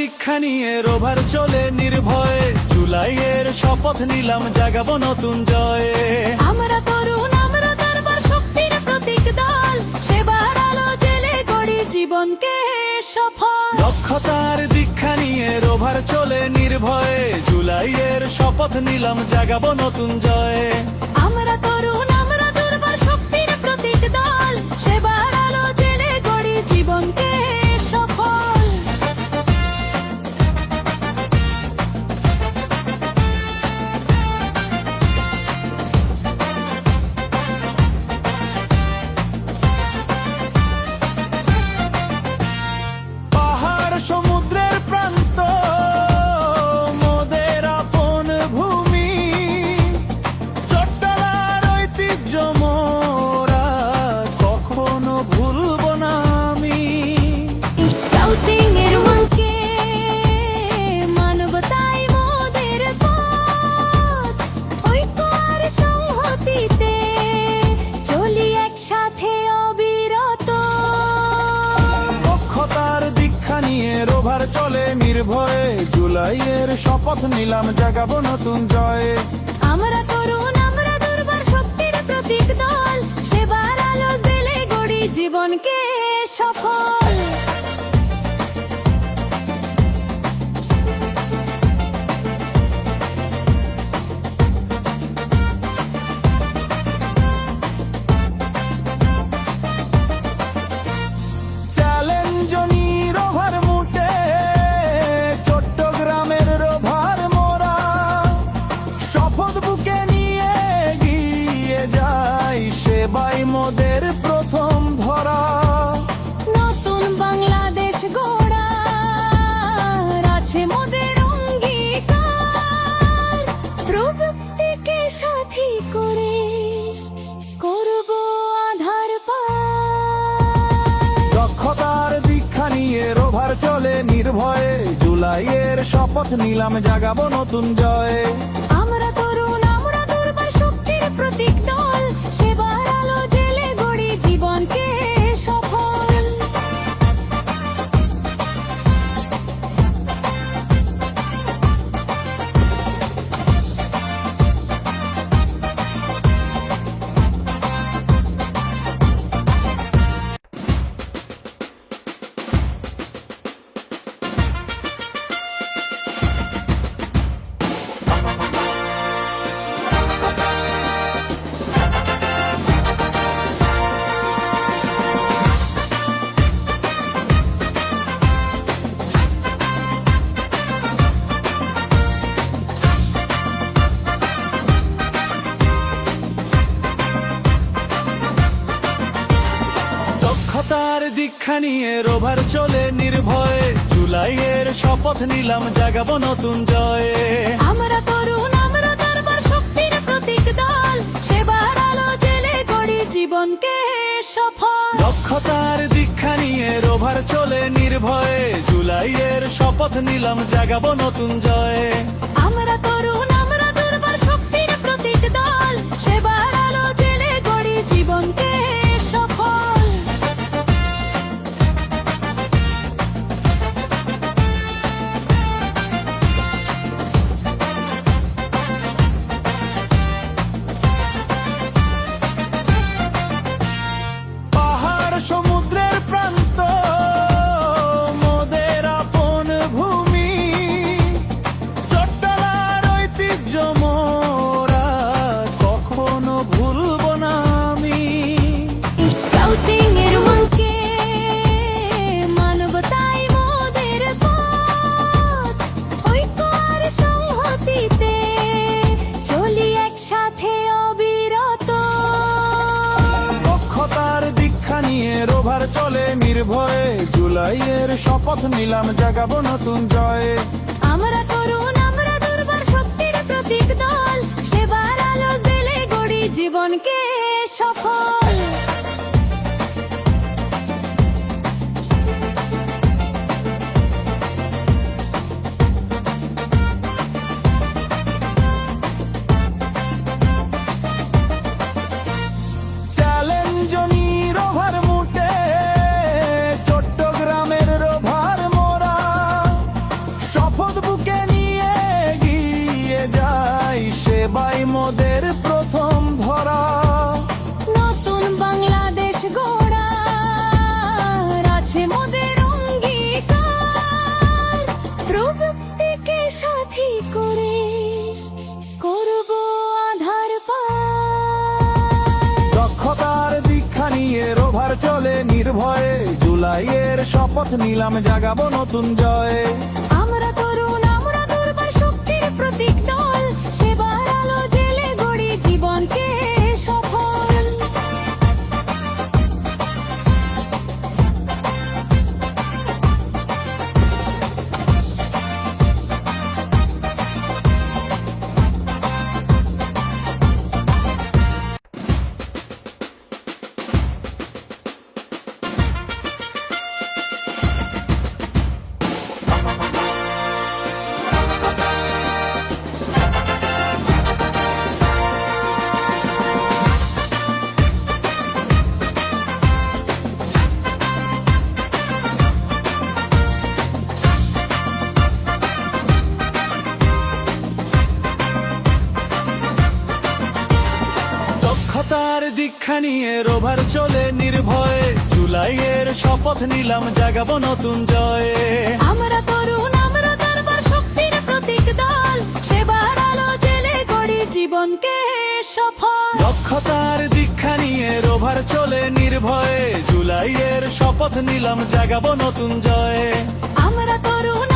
দীক্ষা নিয়ে রোভার চলে নির্ভয়ে। জুলাইয়ের শপথ নিলাম জাগাবো নতুন জয়ে। আমরা তরুণ আমরা দরবার শক্তির প্রতীক দল। সেবার আলো জেলে গড়ি জীবনকে সফল। দক্ষতার দীক্ষা নিয়ে রোভার চলে নির্ভয়ে। জুলাইয়ের শপথ নিলাম জাগাবো নতুন জয়ে। আমরা তরুণ আমরা চলে নির্ভয়ে। জুলাইয়ের শপথ নিলাম জাগাবো নতুন জয়ে। সাথী করে করব আধার দক্ষতার দীক্ষা নিয়ে রোভার চলে নির্ভয়ে। জুলাইয়ের শপথ নিলাম জাগাবো নতুন জয়ে। আমরা তরুণ আমরা দুর্বার শক্তির প্রতীক দল সেবার দক্ষতার দীক্ষা নিয়ে রোভার চলে নির্ভয়ে। জুলাইয়ের শপথ নিলাম জাগাবো নতুন জয়ে। আমরা তরুণ আমরা দরবার শক্তির প্রতীক দল। সেবার আলো জেলে গড়ি জীবনকে সফল। দক্ষতার দীক্ষা নিয়ে রোভার চলে নির্ভয়ে। জুলাইয়ের শপথ নিলাম জাগাবো নতুন জয়ে। আমরা তরুণ নির্ভয়ে জুলাইয়ের শপথ নিলাম জাগাবো নতুন জয়ে। আমরা তরুণ জুলাইয়ের শপথ নিলাম জাগাবো নতুন জয়। নিয়ে রোভার চলে নির্ভয়ে। জুলাইয়ের শপথ নিলাম জাগাবো নতুন জয়ে। আমরা তরুণ আমরা দরবার শক্তির প্রতীক দল। সেবার আলো জেলে গড়ি জীবনকে সফল। দক্ষতার দীক্ষা নিয়ে রোভার চলে নির্ভয়ে। জুলাইয়ের শপথ নিলাম জাগাবো নতুন জয়ে। আমরা তরুণ